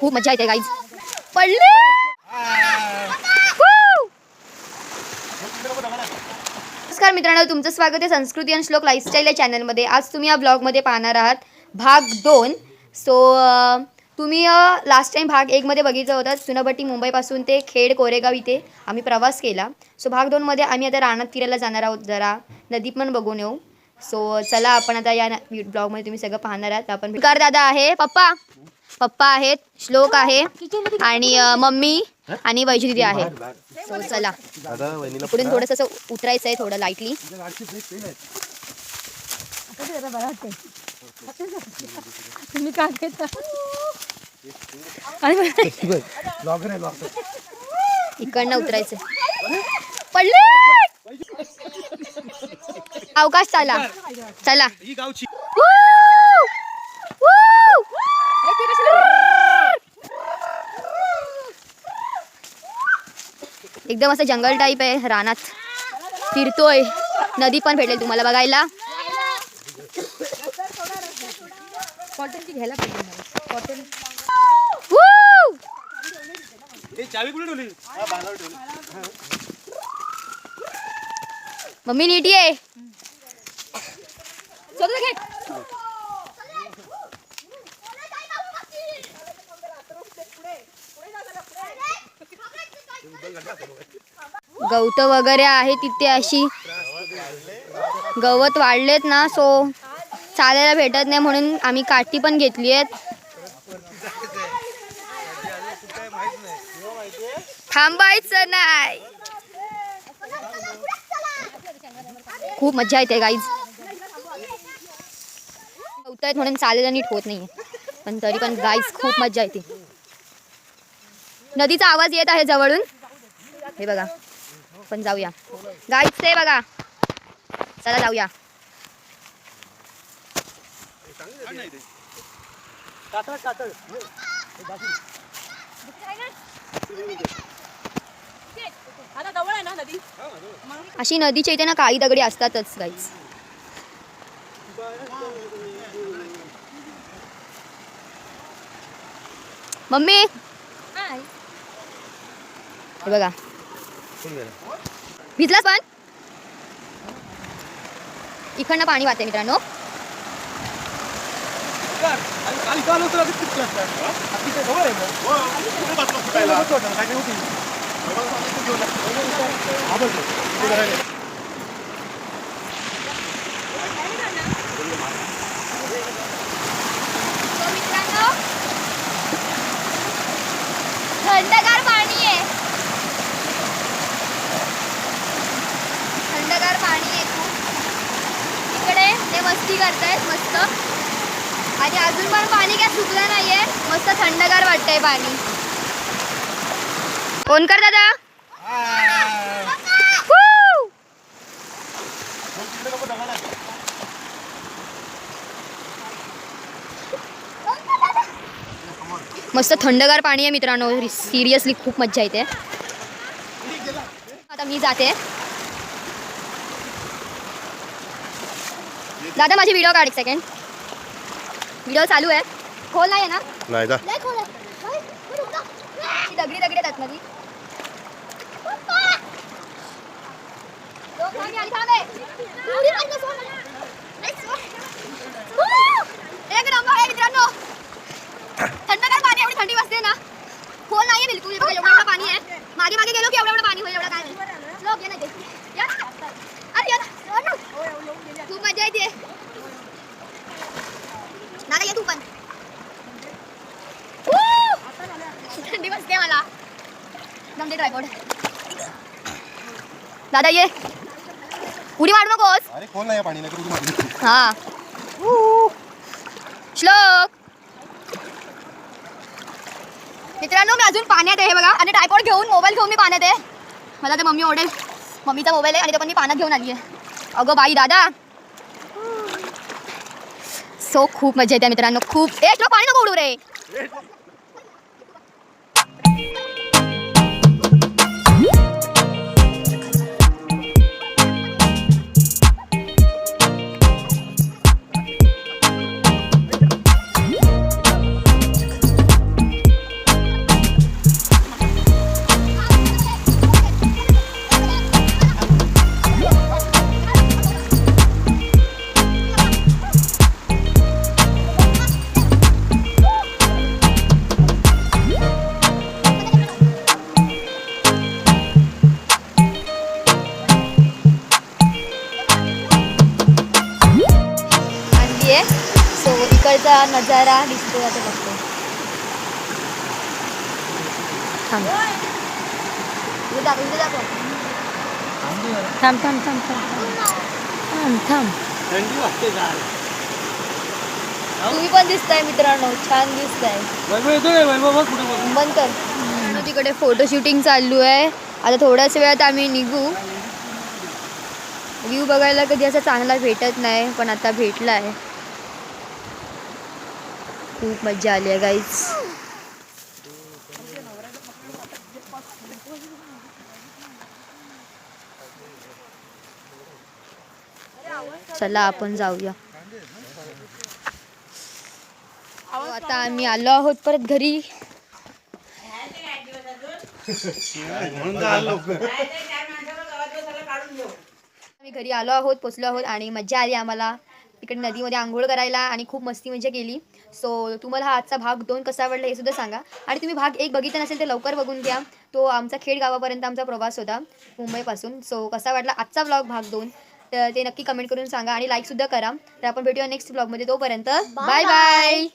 खूप मजा येते गाईज पडले! नमस्कार मित्रांनो तुमचं स्वागत आहे संस्कृती आणि श्लोक लाईफस्टाईल या चॅनलमध्ये आज तुम्ही या ब्लॉगमध्ये पाहणार आहात भाग दोन. सो तुम्ही लास्ट टाईम भाग एकमध्ये बघितलं होतं चुनाभट्टी मुंबईपासून ते खेड कोरेगाव इथे आम्ही प्रवास केला. सो भाग दोनमध्ये आम्ही आता रानात फिरायला जाणार आहोत. जरा नदी पण बघून येऊ. सो चला आपण आता या ब्लॉगमध्ये तुम्ही सगळं पाहणार आहात. आपण दादा आहे. पप्पा! पप्पा आहेत श्लोक आहे आणि अ, मम्मी आणि वैजू आहे. सो चला. दादा वहिनीला इकडून थोडंसं असं उतरायचं आहे थोडं लाईटली तुम्ही घेता? आहे इकडनं उतरायचं पडले! अवकाश चला. चला. ही गावची एकदम असं जंगल टाईप आहे रानात फिरतोय. नदी पण भेटेल तुम्हाला बघायला. कॉटनची घ्यायला. कॉटन मम्मी नीट ये. गवत वगैरे आहे तिथे अशी. गवत वाढलेत ना सो चालायला भेटत नाही म्हणून आम्ही काठी पण घेतली आहेत. थांबायचं नाही. खूप मजा येते गाईज गवत आहेत म्हणून चालायला नीट होत नाही पण तरी पण गाईज खूप मजा येते. नदीचा आवाज येत आहे जवळून. हे बघा. पण जाऊया. गाईच ते बघा. चला जाऊया. अशी नदीच्या इथे ना काही दगडी असतातच गाईच मम्मी! हे बघा. भिजलास पण? इकडनं पाणी वाहते मित्रांनो. काल काल होतं आधी किती असतं? आधी काय जवळ आहे मग? कुठे होतं? काय होती? हा बघ. ते जरा आहे. So, मित्रांनो थंडगार पाणी आहे थंडगार पाणी आहे खूप इकडे ते मस्ती करतायत मस्त. आणि अजून पण पाणी काय सुकलं नाहीये. मस्त थंडगार वाटतंय पाणी. ओनकर दादा. मस्त थंडगार पाणी आहे मित्रांनो. सिरियसली खूप मज्जा येते. आता मी जाते. दादा माझी व्हिडिओ काढ एक सेकंड व्हिडिओ चालू आहे खोल नाही आहे ना नाही जा नाही खोल आहे. ती दगडी दगडी येतात मध्ये लोक मागे आली, थांब. उडी मारलं सोड. नाही, सोड. Woo! एक नंबर आहे मित्रांनो थंडगार पाणी एवढी थंडी वाजते ना खोल नाहीये बिलकुल हे बघा एवढं एवढं पाणी आहे मागे मागे गेलो की एवढं एवढं पाणी होईल एवढं काय नाही लोक ये ना. या. अरे या ना. या ना. खूप मज़ा येते ट्रायपॉड दादा ये. उडी मारू नकोस. अरे कोण नाही पाणी नाही. हा. श्लोक. मित्रांनो मी अजून पाण्यात आहे हे बघा. आणि टायपॉड घेऊन मोबाईल घेऊन मी पाण्यात आहे. मला तर मम्मी ओरडेल मम्मीचा मोबाईल आहे आणि तो पण मी पाण्यात घेऊन आली आहे. अगं बाई दादा. सो खूप मजा येते मित्रांनो. खूप. ए श्लोक पाणी नको उडू रे. नजारा दिसतोय आता बघतो थांब. थांब थांब थांब थांब थांब. तुम्ही पण दिसताय मित्रांनो छान दिसताय. बंद कर. तिकडे फोटो शूटिंग चालू आहे. आता थोड्याच वेळात आम्ही निघू. व्ह्यू बघायला कधी असा चांगला भेटत नाही पण आता भेटला आहे खूप मजा आली आहे गाईच चला आपण जाऊया. हो, आता आम्ही आलो आहोत परत घरी. आम्ही घरी आलो आहोत पोचलो आहोत आणि मजा आली आम्हाला. तिकडे नदीमध्ये आंघोळ करायला आणि खूप मस्ती मजा केली. सो तुम्हाला हा आजचा भाग दोन कसा आवडला हे सुद्धा सांगा. आणि तुम्ही भाग एक बघितला नसेल तर लवकर बघून घ्या. तो आमचा खेड गावापर्यंत आमचा प्रवास होता मुंबईपासून. सो कसा वाटला आजचा ब्लॉग भाग दोन? तर ते नक्की कमेंट करून सांगा आणि लाईकसुद्धा करा. तर आपण भेटूया नेक्स्ट ब्लॉगमध्ये तोपर्यंत बाय बाय